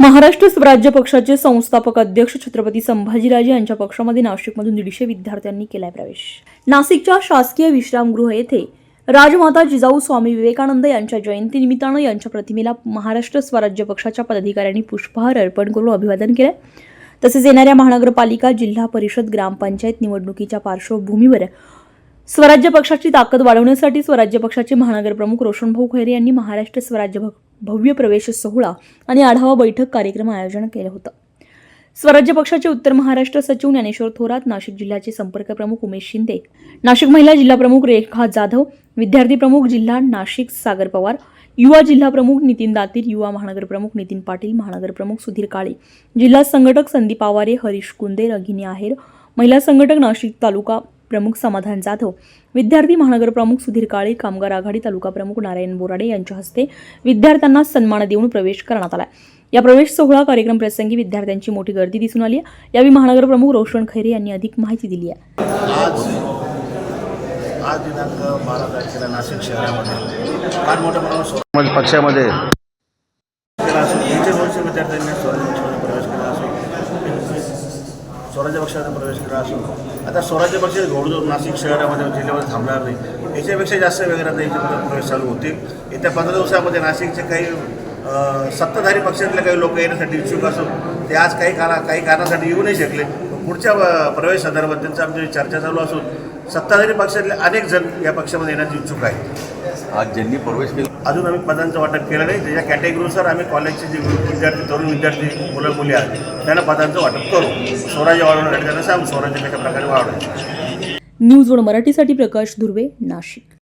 महाराष्ट्र स्वराज्य पक्षाचे संस्थापक अध्यक्ष छत्रपती संभाजीराजे यांच्या पक्षामध्ये नाशिकमधून दीडशे विद्यार्थ्यांनी केलाय प्रवेश. नाशिकच्या शासकीय विश्रामगृह येथे राजमाता जिजाऊ स्वामी विवेकानंद यांच्या जयंतीनिमित्तानं यांच्या प्रतिमेला महाराष्ट्र स्वराज्य पक्षाच्या पदाधिकाऱ्यांनी पुष्पहार अर्पण करून अभिवादन केलं तसेच येणाऱ्या महानगरपालिका जिल्हा परिषद ग्रामपंचायत निवडणुकीच्या पार्श्वभूमीवर स्वराज्य पक्षाची ताकद वाढवण्यासाठी स्वराज्य पक्षाचे महानगर प्रमुख रोशनभाऊ खैरे यांनी महाराष्ट्र स्वराज्य भव्य प्रवेश सोहळा आणि आढावा बैठक कार्यक्रम आयोजन केलं होतं. स्वराज्य पक्षाचे उत्तर महाराष्ट्र सचिव ज्ञानेश्वर थोरात नाशिक जिल्ह्याचे संपर्क प्रमुख उमेश शिंदे नाशिक महिला जिल्हा प्रमुख रेखा जाधव विद्यार्थी प्रमुख जिल्हा नाशिक सागर पवार युवा जिल्हा प्रमुख नितीन दातीर युवा महानगर प्रमुख नितीन पाटील महानगर प्रमुख सुधीर काळे जिल्हा संघटक संदीप आवारे हरीश कुंदे रघिनी आहेर महिला संघटक नाशिक तालुका प्रमुख समाधान जाधव. विद्यार्थी महानगर प्रमुख सुधीर काळे कामगार आघाडी तालुका प्रमुख नारायण बोराडे यांच्या हस्ते विद्यार्थ्यांना सन्मान देऊन प्रवेश करण्यात आला या प्रवेश सोहळा कार्यक्रम प्रसंगी विद्यार्थ्यांची मोठी गर्दी दिसून आली यावेळी महानगर प्रमुख रोशन खैरे यांनी अधिक माहिती दिली आहे. आज आज दिनांक बारा तारखेला नाशिक शहरामध्ये फार मोठ्या प्रमाणात समाज पक्षामध्ये केला असून इतर वर्ष विद्यार्थ्यांनी स्वराज्य पक्षात प्रवेश केला असून स्वराज्य पक्षाचा प्रवेश केला असून आता स्वराज्य पक्ष घोडदौड नाशिक शहरामध्ये जिल्ह्यामध्ये थांबणार नाही. याच्यापेक्षा जास्त वगैरे याच्यामध्ये प्रवेश चालू होतील. येत्या पंधरा दिवसामध्ये नाशिकचे काही सत्ताधारी पक्षातले काही लोक येण्यासाठी इच्छुक असून ते आज काही कारणा काही कारणासाठी येऊ नाही शकले. पुढच्या प्रवेश संदर्भात त्यांचा आमची चर्चा चालू असून सत्ताधारी पक्षातले अनेक जण या पक्षामध्ये येण्याचे इच्छुक आहेत. आज ज्यांनी प्रवेश केला अजून आम्ही पदांचं वाटप केलं नाही. त्याच्या कॅटेगरीनुसार आम्ही कॉलेजचे जे विद्यार्थी तरुण विद्यार्थी मुलं मुली आहेत त्यांना पदांचं वाटप करू. स्वराज्य वाढवण्यासाठी त्यांना सांगू स्वराज्य कशा प्रकारे वाढवायचं न्यूज वन मराठीसाठी प्रकाश धुर्वे नाशिक.